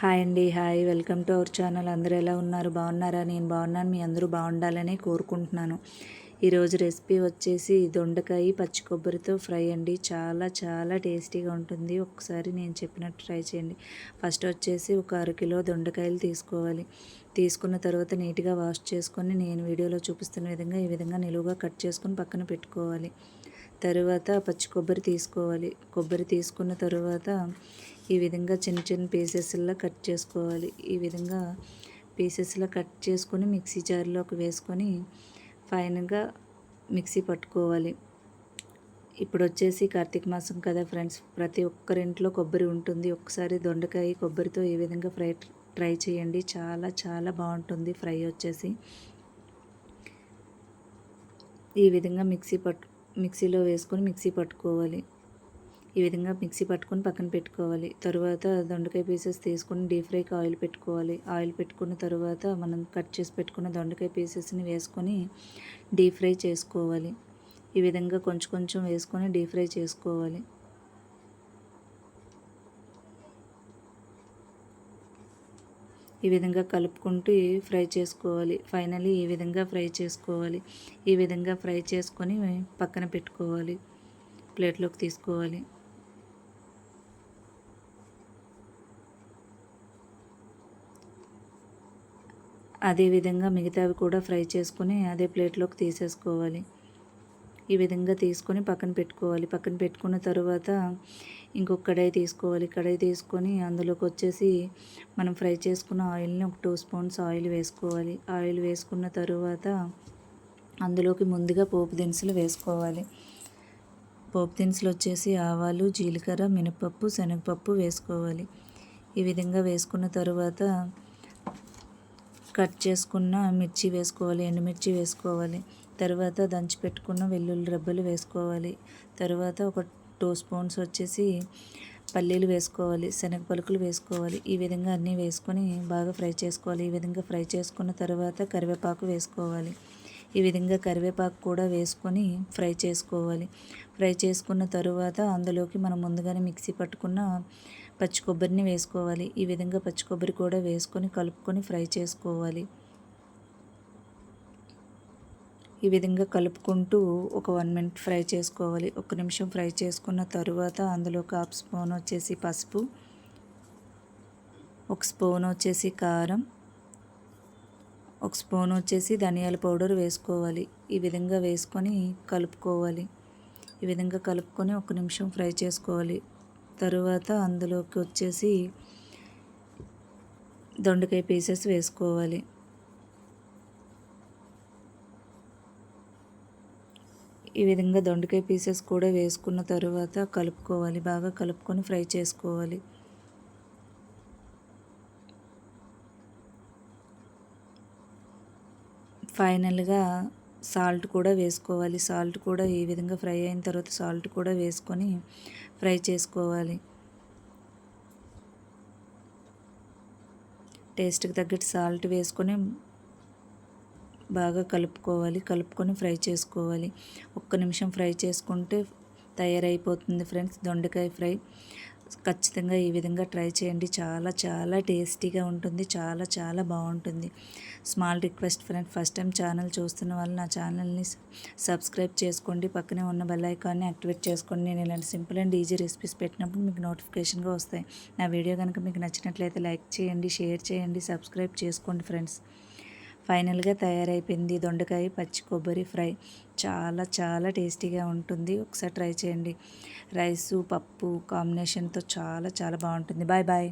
Hi అండి hi. Welcome to our channel. అందరూ ఎలా ఉన్నారు? బాగున్నారా? నేను బాగున్నాను. మీ అందరూ బాగుండాలని కోరుకుంటున్నాను. ఈరోజు రెసిపీ వచ్చేసి దొండకాయ పచ్చి కొబ్బరితో ఫ్రై అండి. చాలా చాలా టేస్టీగా ఉంటుంది. ఒకసారి నేను చెప్పినట్టు ట్రై చేయండి. ఫస్ట్ వచ్చేసి ఒక అరకిలో దొండకాయలు తీసుకోవాలి. తీసుకున్న తర్వాత నీట్గా వాష్ చేసుకొని నేను వీడియోలో చూపిస్తున్న విధంగా ఈ విధంగా నిలువుగా కట్ చేసుకొని పక్కన పెట్టుకోవాలి. తరువాత పచ్చి కొబ్బరి తీసుకోవాలి. కొబ్బరి తీసుకున్న తర్వాత ఈ విధంగా చిన్న చిన్న పీసెస్లా కట్ చేసుకోవాలి. ఈ విధంగా పీసెస్లా కట్ చేసుకొని మిక్సీ జార్లోకి వేసుకొని ఫైన్గా మిక్సీ పట్టుకోవాలి. ఇప్పుడు వచ్చేసి కార్తీక మాసం కదా ఫ్రెండ్స్. ప్రతి ఒక్కరింట్లో కొబ్బరి ఉంటుంది. ఒకసారి దొండకాయ కొబ్బరితో ఈ విధంగా ఫ్రై ట్రై చేయండి. చాలా చాలా బాగుంటుంది ఫ్రై వచ్చేసి. ఈ విధంగా మిక్సీ పట్టు మిక్సీలో వేసుకొని మిక్సీ పట్టుకోవాలి. ఈ విధంగా మిక్సీ పట్టుకొని పక్కన పెట్టుకోవాలి. తరువాత దొండకాయ పీసెస్ తీసుకొని డీప్ ఫ్రైకి ఆయిల్ పెట్టుకోవాలి. ఆయిల్ పెట్టుకున్న తర్వాత మనం కట్ చేసి పెట్టుకున్న దొండకాయ పీసెస్ని వేసుకొని డీప్ ఫ్రై చేసుకోవాలి. ఈ విధంగా కొంచెం కొంచెం వేసుకొని డీప్ ఫ్రై చేసుకోవాలి. ఈ విధంగా కలుపుకుంటూ ఫ్రై చేసుకోవాలి. ఫైనలీ ఈ విధంగా ఫ్రై చేసుకోవాలి. ఈ విధంగా ఫ్రై చేసుకొని పక్కన పెట్టుకోవాలి. ప్లేట్లోకి తీసుకోవాలి. అదేవిధంగా మిగతావి కూడా ఫ్రై చేసుకొని అదే ప్లేట్లోకి తీసేసుకోవాలి. ఈ విధంగా తీసుకొని పక్కన పెట్టుకోవాలి. పక్కన పెట్టుకున్న తర్వాత ఇంకొక కడాయి తీసుకోవాలి. కడాయి తీసుకొని అందులోకి వచ్చేసి మనం ఫ్రై చేసుకున్న ఆయిల్ని ఒక టూ స్పూన్స్ ఆయిల్ వేసుకోవాలి. ఆయిల్ వేసుకున్న తరువాత అందులోకి ముందుగా పోపు దినుసులు వేసుకోవాలి. పోపు దినుసులు వచ్చేసి ఆవాలు జీలకర్ర మినపప్పు శనగపప్పు వేసుకోవాలి. ఈ విధంగా వేసుకున్న తర్వాత కట్ చేసుకున్న మిర్చి వేసుకోవాలి ఎండుమిర్చి వేసుకోవాలి. తర్వాత దంచి పెట్టుకున్న వెల్లుల్లి రబ్బలు వేసుకోవాలి. తర్వాత ఒక టూ స్పూన్స్ వచ్చేసి పల్లీలు వేసుకోవాలి శనగ పలుకులు వేసుకోవాలి. ఈ విధంగా అన్నీ వేసుకొని బాగా ఫ్రై చేసుకోవాలి. ఈ విధంగా ఫ్రై చేసుకున్న తర్వాత కరివేపాకు వేసుకోవాలి. ఈ విధంగా కరివేపాకు కూడా వేసుకొని ఫ్రై చేసుకోవాలి. ఫ్రై చేసుకున్న తరువాత అందులోకి మనం ముందుగానే మిక్సీ పట్టుకున్న పచ్చి కొబ్బరిని వేసుకోవాలి. ఈ విధంగా పచ్చి కొబ్బరి కూడా వేసుకొని కలుపుకొని ఫ్రై చేసుకోవాలి. ఈ విధంగా కలుపుకుంటూ ఒక వన్ మినిట్ ఫ్రై చేసుకోవాలి. ఒక నిమిషం ఫ్రై చేసుకున్న తరువాత అందులో ఒక హాఫ్ స్పూన్ వచ్చేసి పసుపు ఒక స్పూన్ వచ్చేసి కారం ఒక స్పూన్ వచ్చేసి ధనియాల పౌడర్ వేసుకోవాలి. ఈ విధంగా వేసుకొని కలుపుకోవాలి. ఈ విధంగా కలుపుకొని ఒక నిమిషం ఫ్రై చేసుకోవాలి. తరువాత అందులోకి వచ్చేసి దొండకాయ పీసెస్ వేసుకోవాలి. ఈ విధంగా దొండకాయ పీసెస్ కూడా వేసుకున్న తర్వాత కలుపుకోవాలి. బాగా కలుపుకొని ఫ్రై చేసుకోవాలి. ఫైనల్గా సాల్ట్ కూడా వేసుకోవాలి. సాల్ట్ కూడా ఈ విధంగా ఫ్రై అయిన తర్వాత సాల్ట్ కూడా వేసుకొని ఫ్రై చేసుకోవాలి. టేస్ట్కి తగ్గట్టు సాల్ట్ వేసుకొని బాగా కలుపుకోవాలి. కలుపుకొని ఫ్రై చేసుకోవాలి. ఒక్క నిమిషం ఫ్రై చేసుకుంటే తయారైపోతుంది ఫ్రెండ్స్. దొండకాయ ఫ్రై. ఖచ్చితంగా ఈ విధంగా ట్రై చేయండి. చాలా చాలా టేస్టీగా ఉంటుంది. చాలా చాలా బాగుంటుంది. Small request friend first time channel చూస్తున్న వాళ్ళు నా ఛానల్ని సబ్స్క్రైబ్ చేసుకోండి. పక్కనే ఉన్న బెల్ ఐకాన్ని యాక్టివేట్ చేసుకోండి. నేను ఇలాంటి సింపుల్ అండ్ ఈజీ రెసిపీస్ పెట్టినప్పుడు మీకు నోటిఫికేషన్గా వస్తాయి. నా వీడియో కనుక మీకు నచ్చినట్లయితే లైక్ చేయండి షేర్ చేయండి సబ్స్క్రైబ్ చేసుకోండి ఫ్రెండ్స్. ఫైనల్గా తయారైపోయింది. దొండకాయ పచ్చి కొబ్బరి ఫ్రై చాలా చాలా టేస్టీగా ఉంటుంది. ఒకసారి ట్రై చేయండి. రైసు పప్పు కాంబినేషన్తో చాలా చాలా బాగుంటుంది. Bye bye.